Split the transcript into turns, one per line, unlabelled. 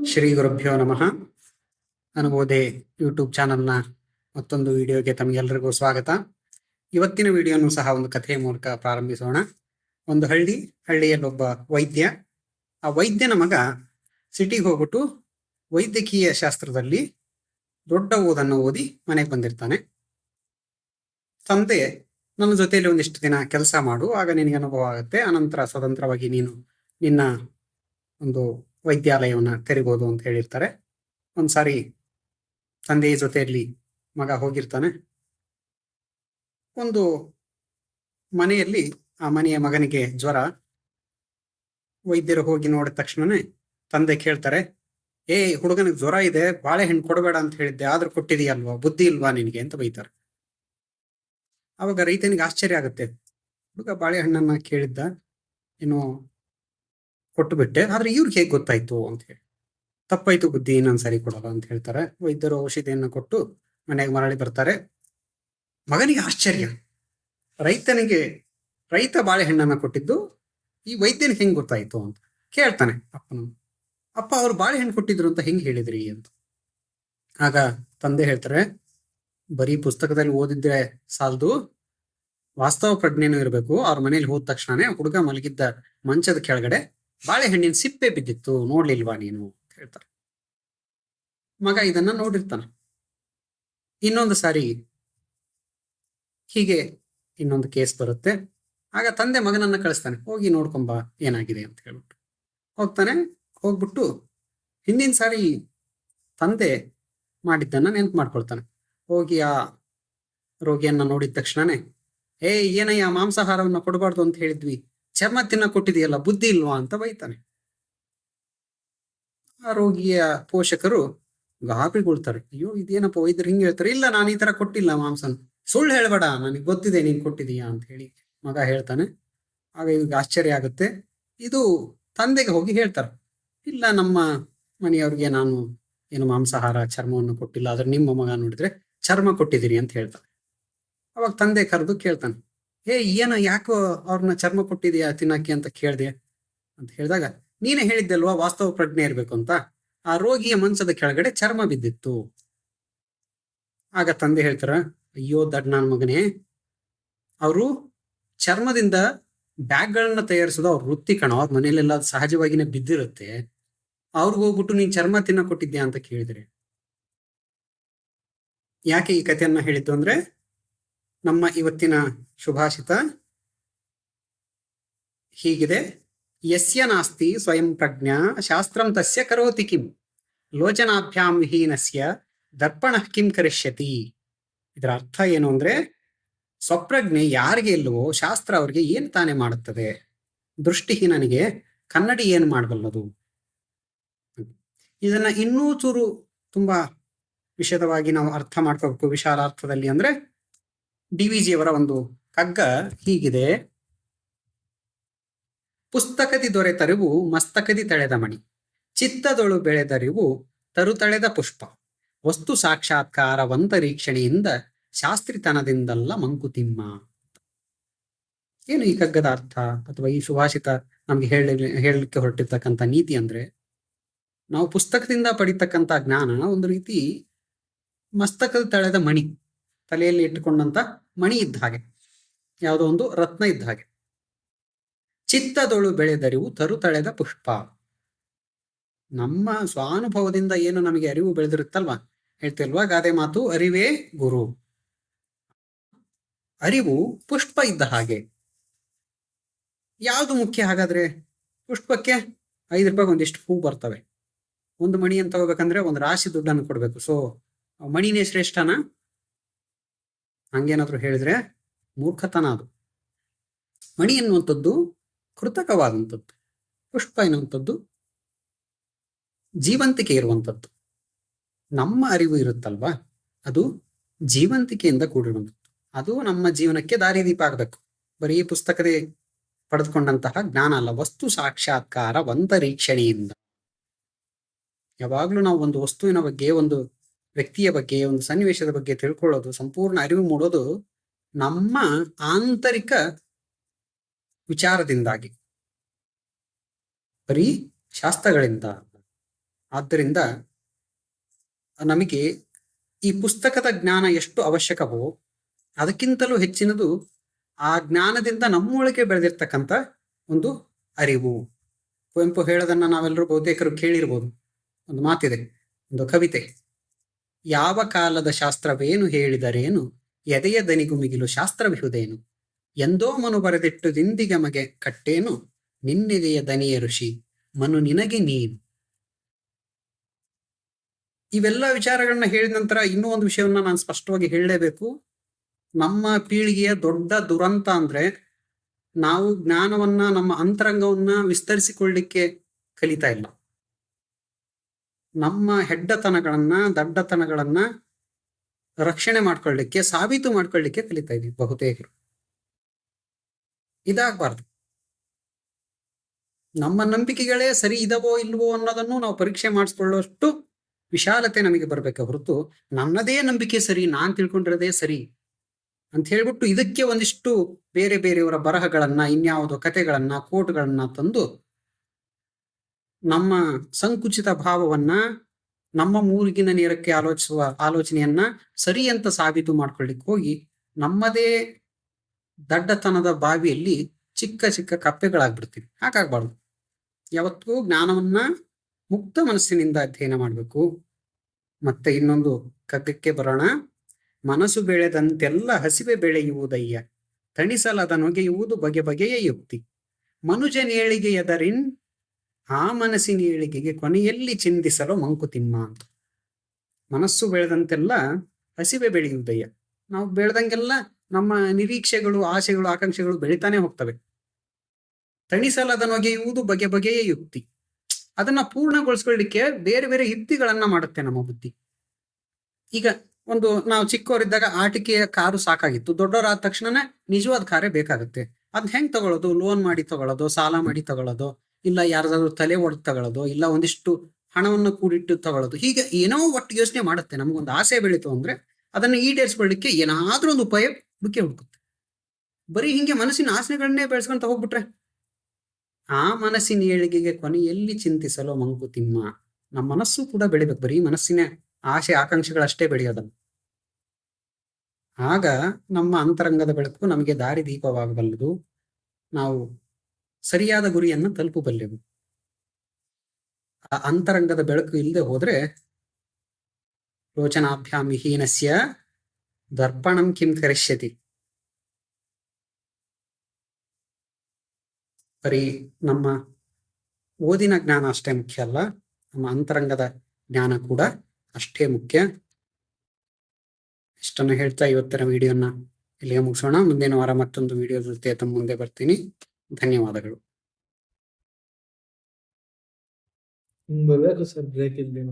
ಶ್ರೀ ಗುರುಭ್ಯೋ ನಮಃ. ಅನುಬೋಧೆ ಯೂಟ್ಯೂಬ್ ಚಾನಲ್ನ ಮತ್ತೊಂದು ವಿಡಿಯೋಗೆ ತಮಗೆಲ್ಲರಿಗೂ ಸ್ವಾಗತ. ಇವತ್ತಿನ ವಿಡಿಯೋನು ಸಹ ಒಂದು ಕಥೆಯ ಮೂಲಕ ಪ್ರಾರಂಭಿಸೋಣ. ಒಂದು ಹಳ್ಳಿ ಹಳ್ಳಿಯಲ್ಲಿ ಒಬ್ಬ ವೈದ್ಯ. ಆ ವೈದ್ಯನ ಮಗ ಸಿಟಿಗೆ ಹೋಗ್ಬಿಟ್ಟು ವೈದ್ಯಕೀಯ ಶಾಸ್ತ್ರದಲ್ಲಿ ದೊಡ್ಡ ಓದನ್ನು ಓದಿ ಮನೆಗೆ ಬಂದಿರ್ತಾನೆ. ತಂದೆ, ನನ್ನ ಜೊತೆಯಲ್ಲಿ ಒಂದಿಷ್ಟು ದಿನ ಕೆಲಸ ಮಾಡು, ಆಗ ನಿನಗೆ ಅನುಭವ ಆಗುತ್ತೆ. ಅನಂತರ ಸ್ವತಂತ್ರವಾಗಿ ನೀನು ನಿನ್ನ ಒಂದು ವೈದ್ಯಾಲಯವನ್ನ ತೆರಿಬೋದು ಅಂತ ಹೇಳಿರ್ತಾರೆ. ಒಂದ್ಸಾರಿ ತಂದೆಯ ಜೊತೆಯಲ್ಲಿ ಮಗ ಹೋಗಿರ್ತಾನೆ. ಒಂದು ಮನೆಯಲ್ಲಿ ಆ ಮನೆಯ ಮಗನಿಗೆ ಜ್ವರ. ವೈದ್ಯರು ಹೋಗಿ ನೋಡಿದ ತಕ್ಷಣನೇ ತಂದೆ ಕೇಳ್ತಾರೆ ಏ ಹುಡುಗನಿಗೆ ಜ್ವರ ಇದೆ ಬಾಳೆಹಣ್ಣು ಕೊಡಬೇಡ ಅಂತ ಹೇಳಿದ್ದೆ, ಆದ್ರೂ ಕೊಟ್ಟಿದೆಯಲ್ವಾ? ಬುದ್ಧಿ ಇಲ್ವಾ ನಿನಗೆ? ಅಂತ ಬೈತಾರೆ. ಅವಾಗ ರೈತನಿಗೆ ಆಶ್ಚರ್ಯ ಆಗುತ್ತೆ. ಹುಡುಗ ಬಾಳೆಹಣ್ಣನ್ನ ಕೇಳಿದ್ದ, ಏನೋ ಕೊಟ್ಟು ಬಿಟ್ಟೆ ಆದ್ರೆ ಇವ್ರಿಗೆ ಹೇಗೆ ಗೊತ್ತಾಯ್ತು ಅಂತ ಹೇಳಿ. ತಪ್ಪಾಯ್ತು ಬುದ್ಧಿ ಇನ್ನೊಂದ್ಸರಿ ಕೊಡಲ್ಲ ಅಂತ ಹೇಳ್ತಾರೆ. ವೈದ್ಯರು ಔಷಧಿಯನ್ನು ಕೊಟ್ಟು ಮನೆಗೆ ಮರಳಿ ಬರ್ತಾರೆ. ಮಗನಿಗೆ ಆಶ್ಚರ್ಯ. ರೈತನಿಗೆ, ರೈತ ಬಾಳೆಹಣ್ಣನ್ನ ಕೊಟ್ಟಿದ್ದು, ಈ ವೈದ್ಯನಿಗೆ ಹೆಂಗ್ ಗೊತ್ತಾಯ್ತು ಅಂತ ಕೇಳ್ತಾನೆ ಅಪ್ಪನ ಅಪ್ಪ, ಅವ್ರು ಬಾಳೆಹಣ್ಣು ಕೊಟ್ಟಿದ್ರು ಅಂತ ಹೆಂಗ್ ಹೇಳಿದ್ರಿ ಅಂತ. ಆಗ ತಂದೆ ಹೇಳ್ತಾರೆ, ಬರೀ ಪುಸ್ತಕದಲ್ಲಿ ಓದಿದ್ರೆ ಸಾಲದು. ವಾಸ್ತವ ಪ್ರಜ್ಞೆನೂ ಇರಬೇಕು. ಅವ್ರ ಮನೇಲಿ ಹೋದ ತಕ್ಷಣನೇ ಹುಡುಗ ಮಲಗಿದ್ದ ಮಂಚದ ಕೆಳಗಡೆ ಬಾಳೆಹಣ್ಣಿನ ಸಿಪ್ಪೆ ಬಿದ್ದಿತ್ತು, ನೋಡ್ಲಿಲ್ವಾ ನೀನು ಅಂತ ಹೇಳ್ತಾರೆ. ಮಗ ಇದನ್ನ ನೋಡಿರ್ತಾನೆ. ಇನ್ನೊಂದು ಸಾರಿ ಹೀಗೆ ಇನ್ನೊಂದು ಕೇಸ್ ಬರುತ್ತೆ. ಆಗ ತಂದೆ ಮಗನನ್ನ ಕಳಿಸ್ತಾನೆ, ಹೋಗಿ ನೋಡ್ಕೊಂಬ, ಏನಾಗಿದೆ ಅಂತ ಹೇಳ್ಬಿಟ್ಟು. ಹೋಗ್ತಾನೆ, ಹೋಗ್ಬಿಟ್ಟು ಹಿಂದಿನ ಸಾರಿ ತಂದೆ ಮಾಡಿದ್ದನ್ನ ನೆನ್ಪು ಮಾಡ್ಕೊಳ್ತಾನೆ. ಹೋಗಿ ಆ ರೋಗಿಯನ್ನ ನೋಡಿದ ತಕ್ಷಣನೇ ಏ ಏನಯ್ಯ ಮಾಂಸಾಹಾರವನ್ನ ಕೊಡಬಾರ್ದು ಅಂತ ಹೇಳಿದ್ವಿ. ಚರ್ಮ ತಿನ್ನ ಕೊಟ್ಟಿದೆಯಲ್ಲ, ಬುದ್ಧಿ ಇಲ್ವಾ ಅಂತ ಬೈತಾನೆ. ಆ ರೋಗಿಯ ಪೋಷಕರು ಗಾಬರಿಗೊಳ್ತಾರೆ. ಅಯ್ಯೋ, ಇದೇನಪ್ಪ ವೈದ್ಯರು ಹಿಂಗೆ ಹೇಳ್ತಾರೆ? ಇಲ್ಲ, ನಾನು ಈ ತರ ಕೊಟ್ಟಿಲ್ಲ ಮಾಂಸನ್. ಸುಳ್ಳು ಹೇಳ್ಬೇಡ, ನನಗೆ ಗೊತ್ತಿದೆ ನೀನ್ ಕೊಟ್ಟಿದೀಯಾ ಅಂತ ಹೇಳಿ ಮಗ ಹೇಳ್ತಾನೆ. ಆಗ ಇವಾಗ ಆಶ್ಚರ್ಯ ಆಗುತ್ತೆ. ಇದು ತಂದೆಗೆ ಹೋಗಿ ಹೇಳ್ತಾರೆ. ಇಲ್ಲ, ನಮ್ಮ ಮನೆಯವ್ರಿಗೆ ನಾನು ಏನು ಮಾಂಸಾಹಾರ, ಚರ್ಮವನ್ನು ಕೊಟ್ಟಿಲ್ಲ, ಆದ್ರೆ ನಿಮ್ಮ ಮಗ ನೋಡಿದ್ರೆ ಚರ್ಮ ಕೊಟ್ಟಿದ್ದೀರಿ ಅಂತ ಹೇಳ್ತಾರೆ ಅವಾಗ ತಂದೆ ಕರೆದು ಕೇಳ್ತಾನೆ. ಏ ಏನ ಯಾಕೋ ಅವ್ರನ್ನ ಚರ್ಮ ಕೊಟ್ಟಿದ್ಯಾ ತಿನ್ನಕ್ಕೆ ಅಂತ ಕೇಳ್ದೆ ಅಂತ ಹೇಳಿದಾಗ, ನೀನೇ ಹೇಳಿದ್ದಲ್ವಾ ವಾಸ್ತವ ಪ್ರಜ್ಞೆ ಇರ್ಬೇಕು ಅಂತ? ಆ ರೋಗಿಯ ಮನಸ್ಸದ ಕೆಳಗಡೆ ಚರ್ಮ ಬಿದ್ದಿತ್ತು. ಆಗ ತಂದೆ ಹೇಳ್ತಾರ, ಅಯ್ಯೋ ದಡ್ ನನ್ ಮಗನೇ, ಅವರು ಚರ್ಮದಿಂದ ಬ್ಯಾಗ್ಗಳನ್ನ ತಯಾರಿಸೋದು ಅವ್ರ ವೃತ್ತಿ ಕಣ. ಅವ್ರ ಮನೇಲೆಲ್ಲ ಸಹಜವಾಗಿನೇ ಬಿದ್ದಿರುತ್ತೆ. ಅವ್ರಿಗೆ ಹೋಗ್ಬಿಟ್ಟು ನೀನ್ ಚರ್ಮ ತಿನ್ನ ಕೊಟ್ಟಿದ್ಯಾ? ಅಂತ ಕೇಳಿದ್ರೆ. ಯಾಕೆ ಈ ಕಥೆಯನ್ನ ಹೇಳಿದ್ದು ಅಂದ್ರೆ ನಮ್ಮ ಇವತ್ತಿನ ಶುಭಾಷಿತ ಹೀಗಿದೆ. ಯಸ್ಯ ನಾಸ್ತಿ ಸ್ವಯಂ ಪ್ರಜ್ಞಾ, ಶಾಸ್ತ್ರಂ ತಸ್ಯ ಕರೋತಿ ಕಿಂ. ಲೋಚನಾಭ್ಯಾಂ ವಿಹೀನಸ್ಯ ದರ್ಪಣ ಕಿಂ ಕರಿಷ್ಯತಿ. ಇದರ ಅರ್ಥ ಏನು ಅಂದ್ರೆ, ಸ್ವಪ್ರಜ್ಞೆ ಯಾರಿಗೆ ಇಲ್ಲವೋ ಶಾಸ್ತ್ರ ಅವ್ರಿಗೆ ಏನ್ ತಾನೇ ಮಾಡುತ್ತದೆ? ದೃಷ್ಟಿಹೀನನಿಗೆ ಕನ್ನಡಿ ಏನು ಮಾಡಬಲ್ಲದು? ಇದನ್ನ ಇನ್ನೂ ಚೂರು ತುಂಬಾ ವಿಷದವಾಗಿ ನಾವು ಅರ್ಥ ಮಾಡ್ಕೋಬೇಕು ವಿಶಾಲಾರ್ಥದಲ್ಲಿ ಅಂದ್ರೆ ಡಿ ವಿ ಜಿಯವರ ಒಂದು ಕಗ್ಗ ಹೀಗಿದೆ. ಪುಸ್ತಕದಿ ದೊರೆತರಿವು ಮಸ್ತಕದಿ ತಳೆದ ಮಣಿ. ಚಿತ್ತದೊಳು ಬೆಳೆದರಿವು ತರುತಳೆದ ಪುಷ್ಪ. ವಸ್ತು ಸಾಕ್ಷಾತ್ಕಾರವಂತರೀಕ್ಷಣೆಯಿಂದ ಶಾಸ್ತ್ರಿತನದಿಂದಲ್ಲ ಮಂಕುತಿಮ್ಮ. ಏನು ಈ ಕಗ್ಗದ ಅರ್ಥ? ಅಥವಾ ಈ ಸುಭಾಷಿತ ನಮ್ಗೆ ಹೇಳಿ, ಹೇಳಲಿಕ್ಕೆ ಹೊರಟಿರ್ತಕ್ಕಂಥ ನೀತಿ ಅಂದ್ರೆ? ನಾವು ಪುಸ್ತಕದಿಂದ ಪಡಿತಕ್ಕಂಥ ಜ್ಞಾನ ಒಂದು ರೀತಿ ಮಸ್ತಕದ ತಳೆದ ಮಣಿ. ತಲೆಯಲ್ಲಿ ಇಟ್ಟುಕೊಂಡಂತ ಮಣಿ ಇದ್ದ ಹಾಗೆ. ಯಾವುದೋ ಒಂದು ರತ್ನ ಇದ್ದ ಹಾಗೆ. ಚಿತ್ತದೊಳು ಬೆಳೆದರಿವು ತರುತಳೆದ ಪುಷ್ಪ. ನಮ್ಮ ಸ್ವಾನುಭವದಿಂದ ಏನು ನಮಗೆ ಅರಿವು ಬೆಳೆದಿರುತ್ತಲ್ವಾ? ಹೇಳ್ತಿಲ್ವಾ ಗಾದೆ ಮಾತು? ಅರಿವೇ ಗುರು. ಅರಿವು ಪುಷ್ಪ ಇದ್ದ ಹಾಗೆ. ಯಾವುದು ಮುಖ್ಯ ಹಾಗಾದ್ರೆ? ಪುಷ್ಪಕ್ಕೆ ಐದು ರೂಪಾಯಿ ಒಂದಿಷ್ಟು ಹೂ ಬರ್ತವೆ. ಒಂದು ಮಣಿ ಅಂತ ತಗೋಬೇಕಂದ್ರೆ ಒಂದು ರಾಶಿ ದುಡ್ಡನ್ನು ಕೊಡ್ಬೇಕು. ಸೊ ಮಣಿನೇ ಶ್ರೇಷ್ಠನಾ? ಹಂಗೇನಾದ್ರು ಹೇಳಿದ್ರೆ ಮೂರ್ಖತನ ಅದು. ಮಣಿ ಎನ್ನುವಂಥದ್ದು ಕೃತಕವಾದಂಥದ್ದು. ಪುಷ್ಪ ಎನ್ನುವಂಥದ್ದು ಜೀವಂತಿಕೆ ಇರುವಂಥದ್ದು. ನಮ್ಮ ಅರಿವು ಇರುತ್ತಲ್ವಾ? ಅದು ಜೀವಂತಿಕೆಯಿಂದ ಕೂಡಿರುವಂಥದ್ದು. ಅದು ನಮ್ಮ ಜೀವನಕ್ಕೆ ದಾರಿದೀಪ ಆಗಬೇಕು. ಬರೀ ಪುಸ್ತಕದೇ ಪಡೆದುಕೊಂಡಂತಹ ಜ್ಞಾನ ಅಲ್ಲ, ವಸ್ತು ಸಾಕ್ಷಾತ್ಕಾರ, ಒಂದರೀಕ್ಷಣೆಯಿಂದ. ಯಾವಾಗ್ಲೂ ನಾವು ಒಂದು ವಸ್ತುವಿನ ಬಗ್ಗೆ ಒಂದು ವ್ಯಕ್ತಿಯ ಬಗ್ಗೆ, ಒಂದು ಸನ್ನಿವೇಶದ ಬಗ್ಗೆ ತಿಳ್ಕೊಳ್ಳೋದು, ಸಂಪೂರ್ಣ ಅರಿವು ಮೂಡೋದು ನಮ್ಮ ಆಂತರಿಕ ವಿಚಾರದಿಂದಾಗಿ. ಬರೀ ಶಾಸ್ತ್ರಗಳಿಂದ. ಆದ್ದರಿಂದ ನಮಗೆ ಈ ಪುಸ್ತಕದ ಜ್ಞಾನ ಎಷ್ಟು ಅವಶ್ಯಕವೋ, ಅದಕ್ಕಿಂತಲೂ ಹೆಚ್ಚಿನದು ಆ ಜ್ಞಾನದಿಂದ ನಮ್ಮೊಳಗೆ ಬೆಳೆದಿರ್ತಕ್ಕಂತ ಒಂದು ಅರಿವು. ಕುವೆಂಪು ಹೇಳೋದನ್ನ ನಾವೆಲ್ಲರೂ ಬಹುತೇಕರು ಕೇಳಿರ್ಬೋದು. ಒಂದು ಮಾತಿದೆ, ಒಂದು ಕವಿತೆ. ಯಾವ ಕಾಲದ ಶಾಸ್ತ್ರವೇನು ಹೇಳಿದರೇನು ಎದೆಯ ದನಿಗು ಮಿಗಿಲು ಶಾಸ್ತ್ರವಿಹುದೇನು? ಎಂದೋ ಮನು ಬರೆದಿಟ್ಟು ದಿಂದಿಗೆ ಮಗೆ ಕಟ್ಟೇನು? ನಿನ್ನೆದೆಯ ದನಿಯ ಋಷಿ, ಮನು ನಿನಗೆ ನೀನು. ಇವೆಲ್ಲ ವಿಚಾರಗಳನ್ನ ಹೇಳಿದ ನಂತರ ಇನ್ನೂ ಒಂದು ವಿಷಯವನ್ನ ನಾನು ಸ್ಪಷ್ಟವಾಗಿ ಹೇಳಲೇಬೇಕು. ನಮ್ಮ ಪೀಳಿಗೆಯ ದೊಡ್ಡ ದುರಂತ ಅಂದ್ರೆ, ನಾವು ಜ್ಞಾನವನ್ನ, ನಮ್ಮ ಅಂತರಂಗವನ್ನ ವಿಸ್ತರಿಸಿಕೊಳ್ಳಿಕ್ಕೆ ಕಲಿತಾ ಇಲ್ಲ. ನಮ್ಮ ಹೆಡ್ಡತನಗಳನ್ನ, ದಡ್ಡತನಗಳನ್ನ ರಕ್ಷಣೆ ಮಾಡ್ಕೊಳ್ಳಿಕ್ಕೆ, ಸಾಬೀತು ಮಾಡ್ಕೊಳ್ಳಿಕ್ಕೆ ಕಲಿತಾ ಇದೀವಿ ಬಹುತೇಕರು. ಇದಾಗಬಾರ್ದು. ನಮ್ಮ ನಂಬಿಕೆಗಳೇ ಸರಿ ಇದವೋ ಇಲ್ವೋ ಅನ್ನೋದನ್ನು ನಾವು ಪರೀಕ್ಷೆ ಮಾಡಿಸ್ಕೊಳ್ಳೋಷ್ಟು ವಿಶಾಲತೆ ನಮಗೆ ಬರ್ಬೇಕ ಹೊರತು ನನ್ನದೇ ನಂಬಿಕೆ ಸರಿ, ನಾನ್ ತಿಳ್ಕೊಂಡಿರೋದೇ ಸರಿ ಅಂತ ಹೇಳ್ಬಿಟ್ಟು ಇದಕ್ಕೆ ಒಂದಿಷ್ಟು ಬೇರೆ ಬೇರೆಯವರ ಬರಹಗಳನ್ನ, ಇನ್ಯಾವುದೋ ಕತೆಗಳನ್ನ ಕೋಟ್ಗಳನ್ನ ತಂದು ನಮ್ಮ ಸಂಕುಚಿತ ಭಾವವನ್ನ ನಮ್ಮ ಮೂಗಿನ ನೇರಕ್ಕೆ ಆಲೋಚಿಸುವ ಆಲೋಚನೆಯನ್ನ ಸರಿ ಅಂತ ಸಾಬೀತು ಮಾಡ್ಕೊಳ್ಳಿಕ್ಕೆ ಹೋಗಿ ನಮ್ಮದೇ ದಡ್ಡತನದ ಬಾವಿಯಲ್ಲಿ ಚಿಕ್ಕ ಚಿಕ್ಕ ಕಪ್ಪೆಗಳಾಗ್ಬಿಡ್ತೀವಿ. ಹಾಗಾಗ್ಬಾರ್ದು. ಯಾವತ್ತೂ ಜ್ಞಾನವನ್ನ ಮುಕ್ತ ಮನಸ್ಸಿನಿಂದ ಅಧ್ಯಯನ ಮಾಡಬೇಕು. ಮತ್ತೆ ಇನ್ನೊಂದು ಕಗ್ಗಕ್ಕೆ ಬರೋಣ. ಮನಸ್ಸು ಬೆಳೆದಂತೆಲ್ಲ ಹಸಿವೆ ಬೆಳೆಯುವುದಯ್ಯ. ತಣಿಸಲದ ನೊಗೆಯುವುದು ಬಗೆ ಬಗೆಯ ಯುಕ್ತಿ. ಮನುಜನೇಳಿಗೆ ಎದರಿನ್ ಆ ಮನಸ್ಸಿನ ಏಳಿಗೆಗೆ ಕೊನೆಯಲ್ಲಿ ಚಿಂತಿಸಲು ಮಂಕುತಿಮ್ಮ ಅಂತ. ಮನಸ್ಸು ಬೆಳೆದಂತೆಲ್ಲ ಹಸಿವೆ ಬೆಳೆಯುವುದಯ್ಯ ನಾವು ಬೆಳೆದಂಗೆಲ್ಲ ನಮ್ಮ ನಿರೀಕ್ಷೆಗಳು, ಆಸೆಗಳು, ಆಕಾಂಕ್ಷೆಗಳು ಬೆಳಿತಾನೆ ಹೋಗ್ತವೆ. ತಣಿಸಲದ ನೊಗೆಯುವುದು ಬಗೆ ಬಗೆಯ ಯುಕ್ತಿ. ಅದನ್ನ ಪೂರ್ಣಗೊಳಿಸ್ಕೊಳ್ಳಿಕ್ಕೆ ಬೇರೆ ಬೇರೆ ಯುಕ್ತಿಗಳನ್ನ ಮಾಡುತ್ತೆ ನಮ್ಮ ಬುದ್ಧಿ. ಈಗ ಒಂದು ನಾವು ಚಿಕ್ಕವರಿದ್ದಾಗ ಆಟಿಕೆಯ ಕಾರು ಸಾಕಾಗಿತ್ತು. ದೊಡ್ಡವರಾದ ತಕ್ಷಣನೇ ನಿಜವಾದ ಕಾರೇ ಬೇಕಾಗುತ್ತೆ. ಅದ್ ಹೆಂಗ್ ತಗೊಳ್ಳೋದು ಲೋನ್ ಮಾಡಿ ತಗೊಳ್ಳೋದು ಸಾಲ ಮಾಡಿ ತಗೊಳ್ಳೋದು ಇಲ್ಲ ಯಾರ್ದಾದ್ರು ತಲೆ ಒಡೆದು ತಗೊಳ್ಳೋದು, ಇಲ್ಲ ಒಂದಿಷ್ಟು ಹಣವನ್ನು ಕೂಡಿಟ್ಟು ತಗೊಳ್ಳೋದು, ಹೀಗೆ ಏನೋ ಒಟ್ಟು ಯೋಚನೆ ಮಾಡುತ್ತೆ. ನಮಗೊಂದು ಆಸೆ ಬೆಳೀತು ಅಂದ್ರೆ ಅದನ್ನ ಈಡೇರಿಸ್ಕೊಳ್ಳಿಕ್ಕೆ ಏನಾದ್ರೂ ಒಂದು ಉಪಾಯ ಹುಡುಕಿ ಹುಡುಕುತ್ತೆ. ಬರೀ ಹಿಂಗೆ ಮನಸ್ಸಿನ ಆಸೆಗಳನ್ನೇ ಬೆಳೆಸ್ಕೊಂತ ಹೋಗ್ಬಿಟ್ರೆ ಆ ಮನಸ್ಸಿನ ಏಳಿಗೆಗೆ ಕೊನೆಯಲ್ಲಿ ಚಿಂತಿಸಲು ಮಂಕುತಿಮ್ಮ ನಮ್ಮ ಮನಸ್ಸು ಕೂಡ ಬೆಳಿಬೇಕು. ಬರೀ ಮನಸ್ಸಿನ ಆಸೆ, ಆಕಾಂಕ್ಷೆಗಳಷ್ಟೇ ಬೆಳೆಯೋದಲ್ಲ. ಆಗ ನಮ್ಮ ಅಂತರಂಗದ ಬೆಳಕು ನಮಗೆ ದಾರಿ ದೀಪವಾಗಬಲ್ಲದು. ನಾವು ಸರಿಯಾದ ಗುರಿಯನ್ನು ತಲುಪಬಲ್ಲೆವು. ಆ ಅಂತರಂಗದ ಬೆಳಕು ಇಲ್ಲದೆ ಹೋದ್ರೆ ರೋಚನಾಭ್ಯಾಂ ವಿಹೀನಸ್ಯ ದರ್ಪಣಂ ಕಿಂ ಕರಿಷ್ಯತಿ. ಬರೀ ನಮ್ಮ ಓದಿನ ಜ್ಞಾನ ಅಷ್ಟೇ ಮುಖ್ಯ ಅಲ್ಲ, ನಮ್ಮ ಅಂತರಂಗದ ಜ್ಞಾನ ಕೂಡ ಅಷ್ಟೇ ಮುಖ್ಯ. ಇಷ್ಟನ್ನು ಹೇಳ್ತಾ ಇವತ್ತಿನ ವಿಡಿಯೋನ ಇಲ್ಲಿಗೆ ಮುಗಿಸೋಣ. ಮುಂದಿನ ವಾರ ಮತ್ತೊಂದು ವಿಡಿಯೋ ಜೊತೆ ತಮ್ಮ ಮುಂದೆ ಬರ್ತೀನಿ. ಧನ್ಯವಾದಗಳು.
ಬರ್ಬೇಕು ಸರ್ ಬ್ರೇಕ್ ಇಲ್ಲಿ